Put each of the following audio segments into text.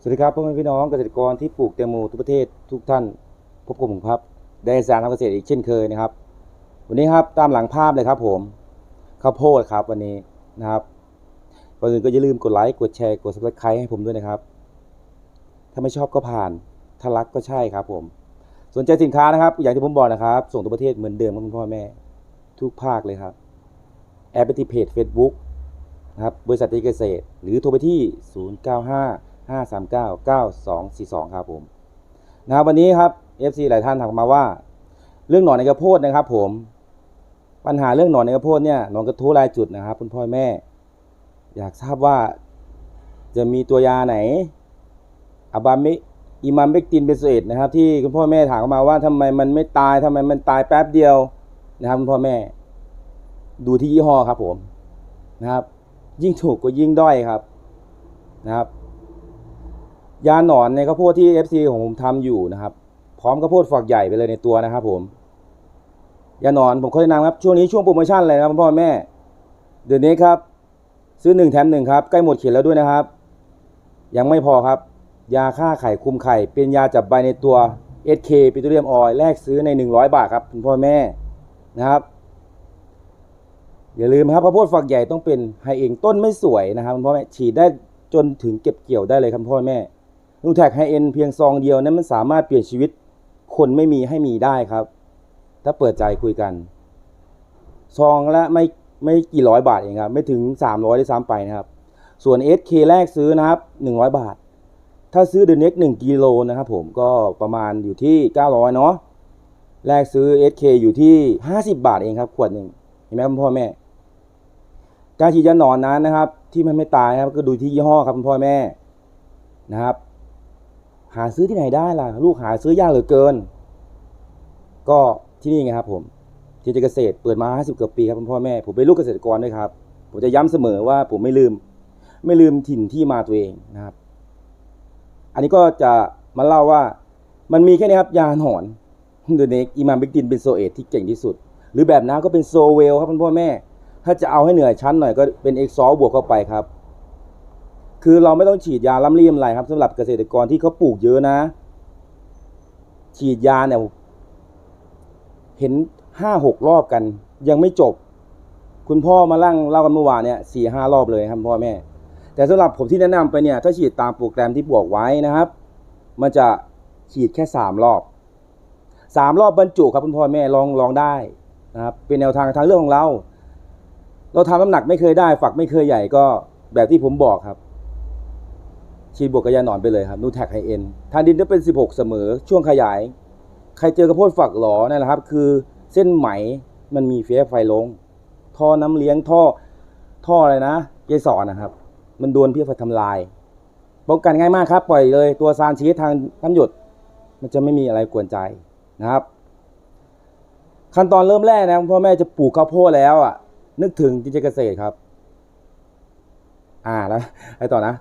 สวัสดีครับพ่อแม่พี่น้องเกษตรกรที่ปลูกแตงโมทุกประเทศทุกท่านพบกับผมครับ ได้สารทำเกษตรอีกเช่นเคยนะครับ วันนี้ครับตามหลังภาพเลยครับผมข้าวโพดครับวันนี้นะครับก่อนอื่นก็อย่าลืมกดไลค์กดแชร์กด subscribe ให้ผมด้วยนะครับ ถ้าไม่ชอบก็ผ่านถ้ารักก็ใช่ครับ ผม สนใจสินค้านะครับ อย่างที่ผมบอกนะครับ ส่งทั่วประเทศเหมือนเดิมครับคุณพ่อแม่ ทุกภาคเลยครับ แอดไปที่เพจ Facebook นะครับบริษัทเกษตร หรือโทรไปที่ 095 539 9242 ครับผมนะครับวันนี้ครับ FC หลายท่านถามมาว่า เรื่องหนอนในกระโพดนะครับ ผม ปัญหาเรื่องหนอนในกระโพดเนี่ยหนอนกระทู้รายจุดนะครับ คุณพ่อแม่ อยากทราบว่าจะมีตัวยาไหนอบามิอิมามเบกตินเบโซเอตนะครับ ที่คุณพ่อแม่ถามมาว่าทำไมมันไม่ตายทำไมมันตายแป๊บเดียวนะครับคุณพ่อแม่ ดูที่ยี่ห้อครับผมนะครับ ยิ่งถูกก็ยิ่งด้อยครับนะครับ ยาหนอนในข้าวโพดที่ FC ของผมทำอยู่นะครับ พร้อมข้าวโพดฝักใหญ่ไปเลยในตัวนะครับ ผม ยาหนอนผมขอแนะนำครับช่วงนี้ช่วงโปรโมชั่นเลยนะครับคุณพ่อแม่ เดือนนี้ครับ ซื้อหนึ่งแถมหนึ่งครับใกล้หมดเขียนแล้วด้วยนะครับ ยังไม่พอครับ ยาฆ่าไข่คุมไข่ เป็นยาจับใบในตัว SK ปิโตรเลียมออยล์แลกซื้อใน 100 บาทครับคุณพ่อแม่นะครับ อย่าลืมครับข้าวโพดฝักใหญ่ต้องเป็นไฮเองต้นไม่สวยนะครับคุณพ่อแม่ฉีดได้จนถึงเก็บเกี่ยวได้เลยครับพ่อแม่ นูแท็กไฮเอ็นเพียงซองเดียวนั้นมันสามารถเปลี่ยนชีวิตคนไม่มีให้มีได้ครับ ถ้าเปิดใจคุยกัน ซองละไม่ไม่กี่ร้อยบาทเองครับ ไม่ถึง 300ได้ซ้ำไปนะครับ ส่วน SK แรกซื้อนะครับ 100 บาท ถ้าซื้อเด e น e ็ก1กิโลนะครับผมก็ประมาณอยู่ที่ 900 เนาะแรกซื้อ SK อยู่ที่ 50 บาทเองครับ ขวดหนึ่งเห็นไหมครับพ่อแม่ การฉีดยาหนอนนั้นนะครับ ที่มันไม่ตายครับก็ดูที่ยี่ห้อครับคุณพ่อแม่นะครับ หาซื้อที่ไหนได้ล่ะ ลูกหาซื้อยากเหลือเกิน ก็ที่นี่ไงครับ ผมที่เกษตรเปิดมา50กว่าปีครับคุณพ่อแม่ผมเป็นลูกเกษตรกรด้วยครับ ผมจะย้ำเสมอว่าผมไม่ลืม ไม่ลืมถิ่นที่มาตัวเองนะครับ อันนี้ก็จะมาเล่าว่า มันมีแค่นี้ครับ ยาหนอนเดเนกอิมามบิกดินเป็นโซเอตที่เก่งที่สุด หรือแบบน้ำก็เป็นโซเวลครับคุณพ่อแม่ ถ้าจะเอาให้เหนื่อยชั้นหน่อยก็เป็นเอ็กซอลบวกเข้าไปครับ คือเราไม่ต้องฉีดยาล้ำเลียมอะไรครับสำหรับเกษตรกรที่เขาปลูกเยอะนะ ฉีดยาเนี่ยเห็นห้าหกรอบกัน ยังไม่จบ คุณพ่อมาลั่งเล่ากันเมื่อวานเนี่ยสี่ห้ารอบเลยครับพ่อแม่ แต่สำหรับผมที่แนะนำไปเนี่ย ถ้าฉีดตามโปรแกรมที่บอกไว้นะครับ มันจะฉีดแค่สามรอบสามรอบบรรจุครับคุณพ่อแม่ลองลองได้นะครับ เป็นแนวทางทางเรื่องของเรา เราทำน้ำหนักไม่เคยได้ ฝักไม่เคยใหญ่ก็แบบที่ผมบอกครับ ฉีดบวกกระยาหนอนไปเลยครับนูแท็กไฮเอ็นทานดินจะเป็น 16 เสมอ ช่วงขยาย ใครเจอกระโพดฝักหลอนั่แหละครับ คือเส้นไหมมันมีเฟียไฟลง ท่อน้ำเลี้ยงท่อท่ออะไรนะเกสรนะครับ มันโดนเพี้ยไฟทำลายป้องกันง่ายมากครับ ปล่อยเลยตัวซานชีสทางน้ำหยด มันจะไม่มีอะไรกวนใจนะครับ ขั้นตอนเริ่มแรกนะพ่อแม่จะปลูกข้าวโพดแล้วอะ นึกถึงจิตเกษตรครับ อ่าแล้วไปต่อนะ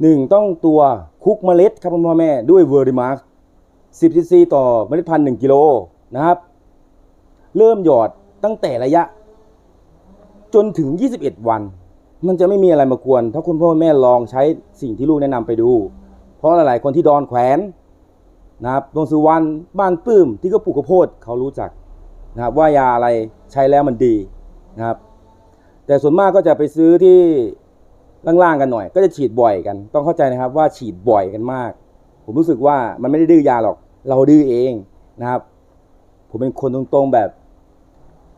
หนึ่งต้องตัวคุกเมล็ดครับพ่อแม่ด้วยเวอร์ดิมาร์สิบซีซีต่อเมล็ดพันธุ์หนึ่งกิโลนะครับ เริ่มหยอดตั้งแต่ระยะ จนถึง 21 วัน มันจะไม่มีอะไรมากวน ถ้าคุณพ่อแม่ลองใช้สิ่งที่ลูกแนะนำไปดู เพราะหลาย ๆ คนที่ดอนแขวนนะครับดวงสุวรรณบ้านปื้มที่ก็ปลูกข้าวโพดเขารู้จักนะครับว่ายาอะไรใช้แล้วมันดีนะครับ แต่ส่วนมากก็จะไปซื้อที่ ล่างๆกันหน่อย ก็จะฉีดบ่อยกัน ต้องเข้าใจนะครับว่าฉีดบ่อยกันมาก ผมรู้สึกว่ามันไม่ได้ดื้อยาหรอก เราดื้อเองนะครับ ผมเป็นคนตรงๆแบบ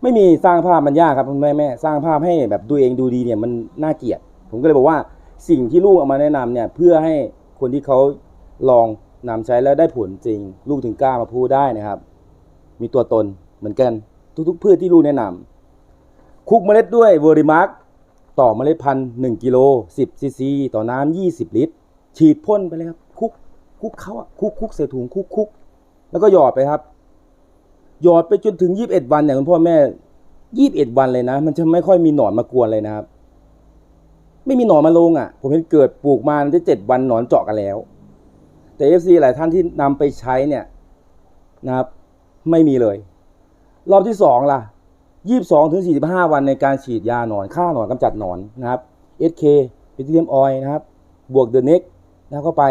ไม่มีสร้างภาพมันยากครับคุณแม่แม่สร้างภาพให้แบบดูเองดูดีเนี่ยมันน่าเกลียด ผมก็เลยบอกว่าสิ่งที่ลูกเอามาแนะนำเนี่ยเพื่อให้คนที่เขาลองนำใช้แล้วได้ผลจริง ลูกถึงกล้ามาพูดได้นะครับ มีตัวตนเหมือนกัน ทุกๆพืชที่ลูกแนะนำคุกเมล็ดด้วยเวอร์ดิมาร์ก ต่อเมล็ดพันธุ์หนึ่งกิโลสิบซีซีต่อน้ำยี่สิบลิตร ฉีดพ่นไปเลยครับ คุกคุกเขาอะคุกคุกใส่ถุงคุกคุกแล้วก็หยอดไปครับ หยอดไปจนถึงยี่บเอ็ดวันเนี่ยคุณพ่อแม่ยี่บเอ็ดวันเลยนะ มันจะไม่ค่อยมีหนอนมากวนเลยนะครับ ไม่มีหนอนมาลงอะ ผมเห็นเกิดปลูกมาได้เจ็ดวันหนอนเจาะกันแล้ว แต่เอฟซีหลายท่านที่นำไปใช้เนี่ยนะครับ ไม่มีเลย รอบที่สองล่ะ ยี่สองถึงสี่สิบห้าวันในการฉีดยาหนอนฆ่าหนอนกำจัดหนอนนะครับ SK พิทิเลียมออยนะครับ บวกเดอะเน็กแล้วเข้าไป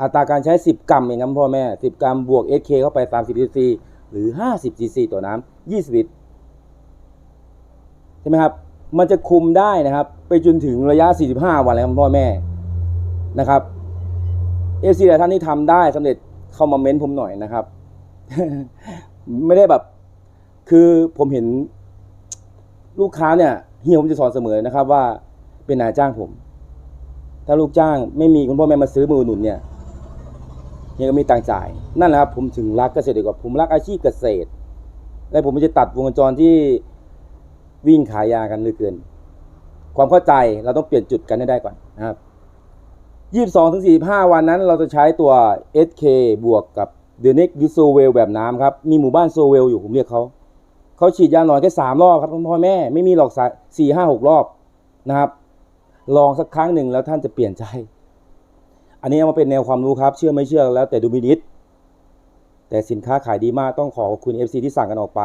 อัตราการใช้ 10 กรัมเองครับพ่อแม่ 10 กรัมบวก SK เข้าไป 30 cc หรือ 50 cc ต่อน้ำ20ลิตรใช่ไหมครับ มันจะคุมได้นะครับ ไปจนถึงระยะ 45 วันเลยครับพ่อแม่นะครับ FC หลายท่านที่ทำได้สำเร็จเข้ามาเม้นผมหน่อยนะครับ ไม่ได้แบบ คือผมเห็น ลูกค้าเนี่ยเฮียผมจะสอนเสมอนะครับว่าเป็นนายจ้างผม ถ้าลูกจ้างไม่มีคุณพ่อแม่มาซื้อมือหนุนเนี่ยเฮียก็มีตังค์จ่าย นั่นแหละครับผมถึงรักเกษตรดีกว่าผมรักอาชีพเกษตร และผมจะตัดวงจรที่วิ่งขายยากันเลือเกิน ความเข้าใจเราต้องเปลี่ยนจุดกันให้ได้ก่อนนะครับ22ถึง45วันนั้น เราจะใช้ตัว SK บวกกับ The Next u s o w e l แบบน้ำครับ มีหมู่บ้านโซเวลอยู่ผมเรียกเขา เขาฉีดยาหนอนแค่สามรอบครับคุณพ่อแม่ไม่มีหรอกสี่ห้าหกรอบนะครับ ลองสักครั้งหนึ่งแล้วท่านจะเปลี่ยนใจ อันนี้เอามาเป็นแนวความรู้ครับ เชื่อไม่เชื่อแล้วแต่ดูมินิตแต่สินค้าขายดีมากต้องขอขอบคุณ FC ที่สั่งกันออกไป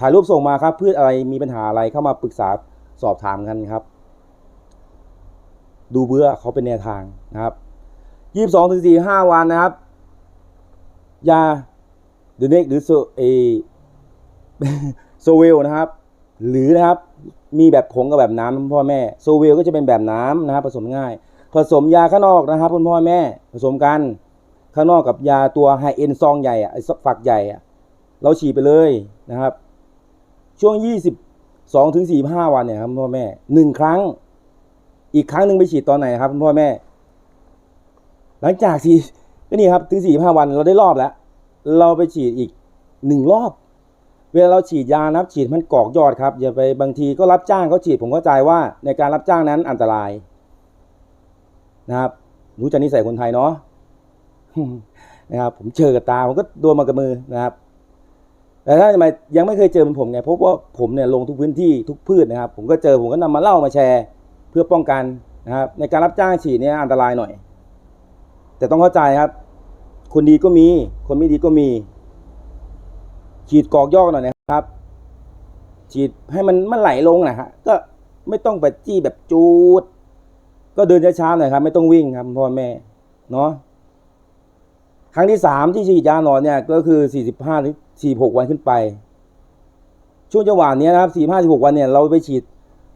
ถ่ายรูปส่งมาครับพืชอะไรมีปัญหาอะไรเข้ามาปรึกษาสอบถามกันครับ ดูเบื่อเขาเป็นแนวทางนะครับยี่สิบสองถึงสี่ห้าวันนะครับ ยาเดเนกหรือโซเอ โซเวลนะครับ หรือนะครับมีแบบผงกับแบบน้ำพ่อแม่โซเวลก็จะเป็นแบบน้ำนะครับผสมง่าย ผสมยาข้างนอกนะครับคุณพ่อแม่ผสมกันข้างนอกกับยาตัวไฮเอ็นซองใหญ่อะไอฝักใหญ่อะเราฉีดไปเลยนะครับ ช่วง 22ถึง45 วันเนี่ยครับพ่อแม่หนึ่งครั้ง อีกครั้งหนึ่งไปฉีดตอนไหนครับพ่อแม่ หลังจากที่นี่ครับถึง 45 วันเราได้รอบแล้ว เราไปฉีดอีกหนึ่งรอบ เวลาเราฉีดยานับฉีดมันกอกยอดครับอย่าไปบางทีก็รับจ้างเขาฉีดผมเข้าใจว่าในการรับจ้างนั้นอันตราย นะครับ รู้จักนิสัยคนไทยเนาะนะครับ ผมเจอกับตาผมก็โดนมากับมือนะครับ แต่ถ้าทำไมยังไม่เคยเจอเหมือนผมไงเพราะว่าผมเนี่ยลงทุกพื้นที่ทุกพืชนะครับ ผมก็เจอผมก็นำมาเล่ามาแชร์ เพื่อป้องกันนะครับ ในการรับจ้างฉีดเนี่ยอันตรายหน่อย แต่ต้องเข้าใจครับ คนดีก็มี คนไม่ดีก็มี ฉีดกอกยอกหน่อยนะครับ ฉีดให้มันมันไหลลงนะฮะก็ไม่ต้องไปจี้แบบจูด ก็เดินช้าๆหน่อยครับ ไม่ต้องวิ่งครับพ่อแม่เนาะครั้งที่สามที่ฉีดยาหนอนเนี่ย ก็คือสี่สิบห้าถึงสี่หกวันขึ้นไป ช่วงจังหวะนี้นะครับสี่ห้าสิบหกวันเนี่ยเราไปฉีด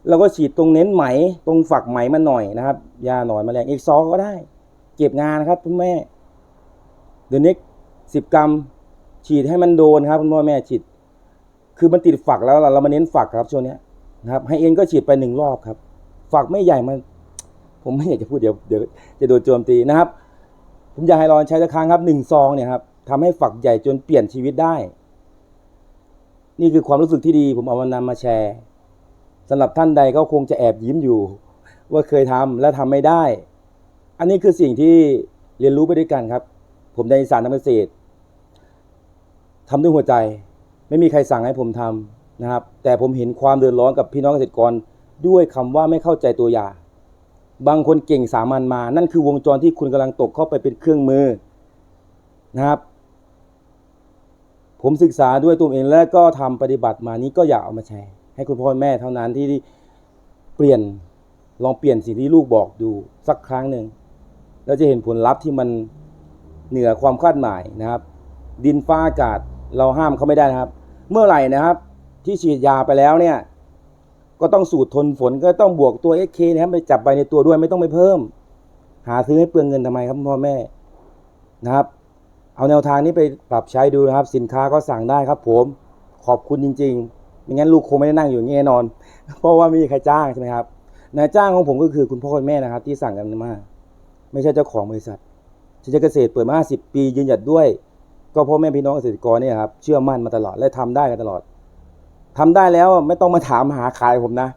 เราก็ฉีดตรงเน้นไหมตรงฝักไหมมันหน่อยนะครับ ยาหนอนแมลงเอ็กซอก็ได้ เก็บงานนะครับคุณแม่เดือนนี้สิบกรัม ฉีดให้มันโดนครับคุณพ่อแม่ฉีด คือมันติดฝักแล้วเราเรามาเน้นฝักครับช่วงนี้นะครับให้เอ็นก็ฉีดไปหนึ่งรอบครับ ฝักไม่ใหญ่มัน ผมไม่อยากจะพูดเดี๋ยวเดี๋ยวจะโดนโจมตีนะครับ ผมอยากให้ลองใช้สักครั้งครับหนึ่งซองเนี่ยครับทำให้ฝักใหญ่จนเปลี่ยนชีวิตได้ นี่คือความรู้สึกที่ดี ผมเอามานำมาแชร์สำหรับท่านใดก็คงจะแอบยิ้มอยู่ ว่าเคยทำและทำไม่ได้ อันนี้คือสิ่งที่เรียนรู้ไปด้วยกันครับ ผมในสารทำเกษตร ทำด้วยหัวใจ ไม่มีใครสั่งให้ผมทำนะครับ แต่ผมเห็นความเดือดร้อนกับพี่น้องเกษตรกรด้วยคำว่าไม่เข้าใจตัวยา บางคนเก่งสามัญมา นั่นคือวงจรที่คุณกำลังตกเข้าไปเป็นเครื่องมือนะครับ ผมศึกษาด้วยตัวเองและก็ทำปฏิบัติมานี้ก็อยากเอามาแชร์ให้คุณพ่อแม่เท่านั้นที่เปลี่ยนลองเปลี่ยนสิ่งที่ลูกบอกดูสักครั้งหนึ่งแล้วจะเห็นผลลัพธ์ที่มันเหนือความคาดหมายนะครับ ดินฟ้าอากาศ เราห้ามเขาไม่ได้นะครับ เมื่อไหร่นะครับ ที่ฉีดยาไปแล้วเนี่ย ก็ต้องสูตรทนฝนก็ต้องบวกตัว XK นะครับไปจับใบในตัวด้วยไม่ต้องไปเพิ่ม หาซื้อให้เปลืองเงินทำไมครับพ่อแม่นะครับ เอาแนวทางนี้ไปปรับใช้ดูนะครับ สินค้าก็สั่งได้ครับ ผมขอบคุณจริงๆไม่งั้นลูกคงไม่ได้นั่งอยู่อย่างนี้แน่นอน เพราะว่าไม่มีใครจ้างใช่ไหมครับนายจ้างของผมก็คือคุณพ่อคุณแม่นะครับ ที่สั่งกันมา ไม่ใช่เจ้าของบริษัทชิเกษตรเปิดมา 50 ปียืนหยัดด้วย ก็พ่อแม่พี่น้องเกษตรกรเนี่ยครับเชื่อมั่นมาตลอดและทำได้กันตลอดทำได้แล้วไม่ต้องมาถามหาขายผมนะ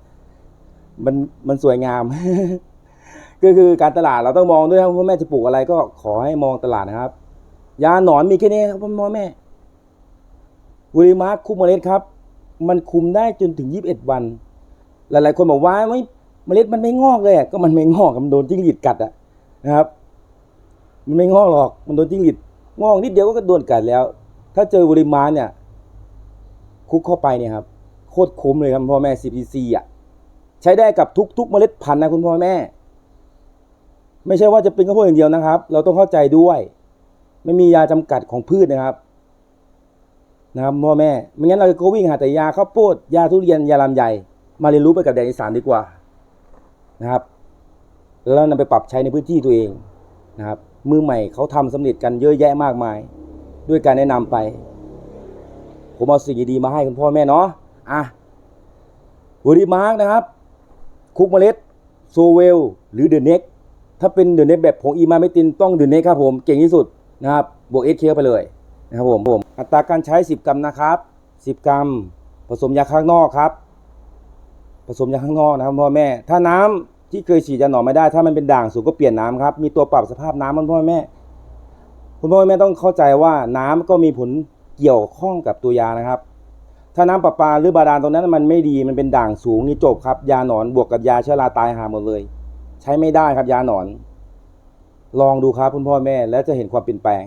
มันมันสวยงาม ก็คือการตลาดเราต้องมองด้วยครับพ่อแม่จะปลูกอะไรก็ขอให้มองตลาดนะครับ ยาหนอนมีแค่นี้ครับพ่อแม่วุริมาร์คคุมเมล็ดครับ มันคุมได้จนถึง21วัน หลาย ๆ คนบอกว่าไม่เมล็ดมันไม่งอกเลยก็มันไม่งอกมันโดนจิ้งหรีดกัดอะนะครับ มันไม่งอกหรอกมันโดนจิ้งหรีด งอกนิดเดียวก็กระโดนกัดแล้ว ถ้าเจอวุริมาร์เนี่ย คุกเข้าไปเนี่ยครับ โคตรคุ้มเลยครับพ่อแม่ CPC อะ ใช้ได้กับทุกๆเมล็ดพันธุ์นะคุณพ่อแม่ ไม่ใช่ว่าจะเป็นข้าวโพดอย่างเดียวนะครับ เราต้องเข้าใจด้วย ไม่มียาจำกัดของพืชนะครับ นะครับพ่อแม่ ไม่งั้นเราจะก็วิ่งหาแต่ยาข้าวโพดยาทุเรียนยาลำไยมาเรียนรู้ไปกับแดนอีสานดีกว่านะครับ แล้วนำไปปรับใช้ในพื้นที่ตัวเองนะครับ มือใหม่เขาทำสำเร็จกันเยอะแยะมากมาย ด้วยการแนะนำไป ผมเอาสิ่งดีๆมาให้คุณพ่อแม่เนาะอะวอริมาร์กนะครับ คุกเมล็ดโซเวลหรือเดอะเน็กถ้าเป็นเดอะเน็กแบบผงอีมาเมตินต้องเดอะเน็กครับผมเก่งที่สุดนะครับบวกเอสเคไปเลยนะครับผมผมอัตราการใช้ 10 กรัมนะครับ 10 กรัม ผสมยาข้างนอกครับ ผสมยาข้างนอกนะครับพ่อแม่ ถ้าน้ำ ที่เคยฉีดยาหนอนไม่ได้ ถ้ามันเป็นด่างสูงก็เปลี่ยนน้ำครับ มีตัวปรับสภาพน้ำมันพ่อแม่ คุณพ่อแม่ต้องเข้าใจว่าน้ำก็มีผลเกี่ยวข้องกับตัวยานะครับ ถ้าน้ำประปาหรือบาดาลตรงนั้นมันไม่ดีมันเป็นด่างสูงนี่จบครับ ยาหนอนบวกกับยาเชื้อราตายหาหมดเลย ใช้ไม่ได้ครับยาหนอน ลองดูครับคุณพ่อแม่แล้วจะเห็นความเปลี่ยนแปลง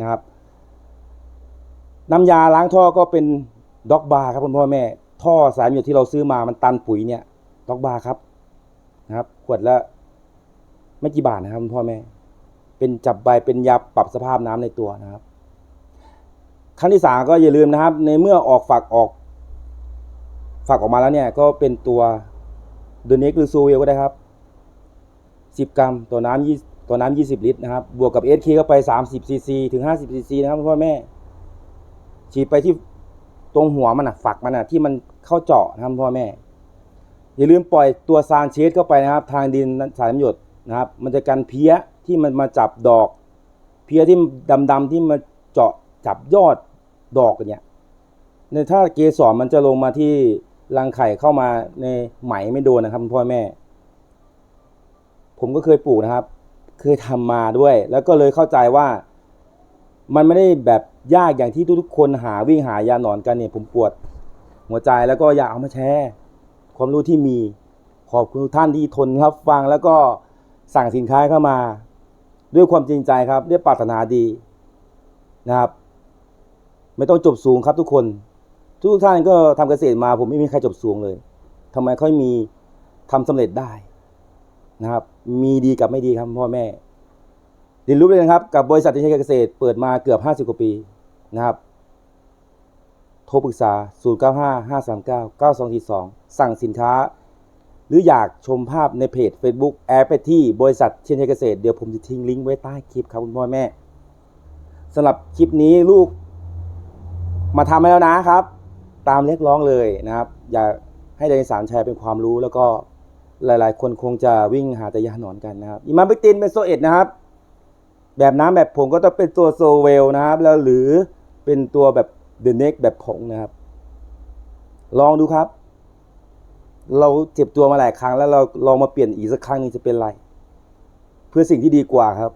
นะครับ น้ำยาล้างท่อก็เป็นด็อกบาร์ครับคุณพ่อแม่ ท่อสายหยดที่เราซื้อมามันตันปุ๋ยเนี่ยด็อกบาร์ครับ นะครับ ขวดละไม่กี่บาทนะครับคุณพ่อแม่ เป็นจับใบเป็นยาปรับสภาพน้ำในตัวนะครับครั้งที่สามก็อย่าลืมนะครับ ในเมื่อออกฝักออก ฝักออกมาแล้วเนี่ย ก็เป็นตัวเดนเน็กหรือซูเวลก็ได้ครับสิบกรัมต่อน้ำยี่ต่อน้ำยี่สิบลิตรนะครับ บวกกับเอสเคเข้าไปสามสิบซีซีถึงห้าสิบซีซีนะครับคุณพ่อแม่ ฉีดไปที่ตรงหัวมันอะฝักมันอะที่มันเข้าเจาะนะครับพ่อแม่ อย่าลืมปล่อยตัวซานเชสเข้าไปนะครับ ทางดินสายน้ำหยดนะครับ มันจะกันเพี้ยที่มันมาจับดอก เพี้ยที่ดำๆที่มาเจาะจับยอดดอกเนี่ยในถ้าเกสรมันจะลงมาที่รังไข่เข้ามาในไหมไม่โดนนะครับพ่อแม่ ผมก็เคยปลูกนะครับ เคยทำมาด้วย แล้วก็เลยเข้าใจว่า มันไม่ได้แบบยากอย่างที่ทุกๆคนหาวิ่งหายาหนอนกันเนี่ย ผมปวด หัวใจแล้วก็อยากเอามาแชร์ ความรู้ที่มี ขอบคุณทุกท่านที่ทนรับฟังแล้วก็สั่งสินค้าเข้ามา ด้วยความจริงใจครับด้วยปรารถนาดีนะครับ ไม่ต้องจบสูงครับทุกคน ทุกท่านก็ทำเกษตรมา ผมไม่มีใครจบสูงเลยทำไมค่อยมีทำสำเร็จได้นะครับ มีดีกับไม่ดีครับพ่อแม่เรียนรู้เลยนะครับกับบริษัทที่ใช้เกษตรเปิดมาเกือบ 50 กว่าปีนะครับ โทรปรึกษา 0 9 5 5 3 9 9 2 4 2 สั่งสินค้า หรืออยากชมภาพในเพจ Facebook แอดไปที่บริษัทเชียนชัยเกษตร เดี๋ยวผมจะทิ้งลิงก์ไว้ใต้คลิปครับคุณพ่อแม่สำหรับคลิปนี้ลูกมาทำให้แล้วนะครับ ตามเรียกร้องเลยนะครับ อยากให้เดนสารแชร์เป็นความรู้แล้วก็หลาย ๆ คนคงจะวิ่งหาแต่ยาหนอนกันนะครับอิมาบิตินเป็นโซเอ็ดนะครับ แบบน้ำแบบผงก็ต้องเป็นตัวโซเวลนะครับ แล้วหรือเป็นตัวแบบ เดอะเน็กแบบผงนะครับ ลองดูครับ เราเจ็บตัวมาหลายครั้งแล้วเราลองมาเปลี่ยนอีกสักครั้งหนึงจะเป็นไร เพื่อสิ่งที่ดีกว่าครับ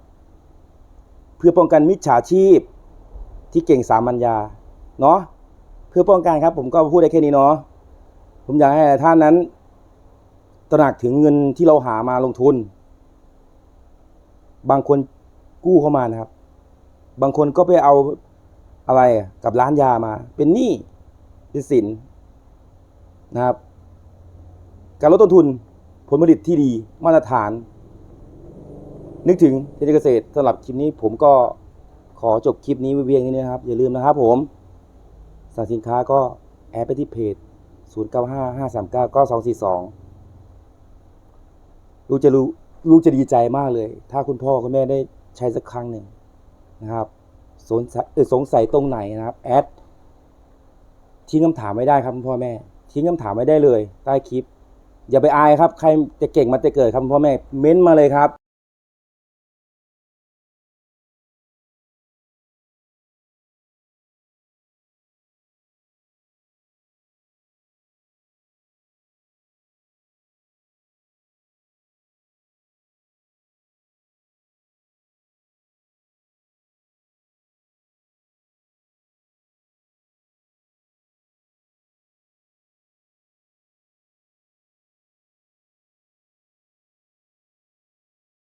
เพื่อป้องกันมิจฉาชีพที่เก่งสามัญญาเนาะเพื่อป้องกันครับ ผมก็พูดได้แค่นี้เนาะผมอยากให้ท่านนั้น ตระหนักถึงเงินที่เราหามาลงทุน บางคนกู้เข้ามานะครับ บางคนก็ไปเอา อะไรกับร้านยามา เป็นหนี้เป็นสินนะครับ การลดต้นทุนผลผลิตที่ดีมาตรฐาน นึกถึงเทคนิคเกษตรสำหรับคลิปนี้ผมก็ขอจบคลิปนี้ไว้เพียงนี้นะครับ อย่าลืมนะครับผมสั่งสินค้าก็แอดไปที่เพจ 0 9 5 5 3 9 9 2 4 2 ลูกจะรู้ลูกจะดีใจมากเลย ถ้าคุณพ่อคุณแม่ได้ใช้สักครั้งหนึ่งนะครับ สงสัยสงสัยตรงไหนนะครับแอดทิ้งคำถามไม่ได้ครับคุณพ่อแม่ ทิ้งคำถามไม่ได้เลย ใต้คลิป อย่าไปอายครับ ใครจะเก่งมาแต่เกิดครับคุณพ่อแม่ เม้นมาเลยครับ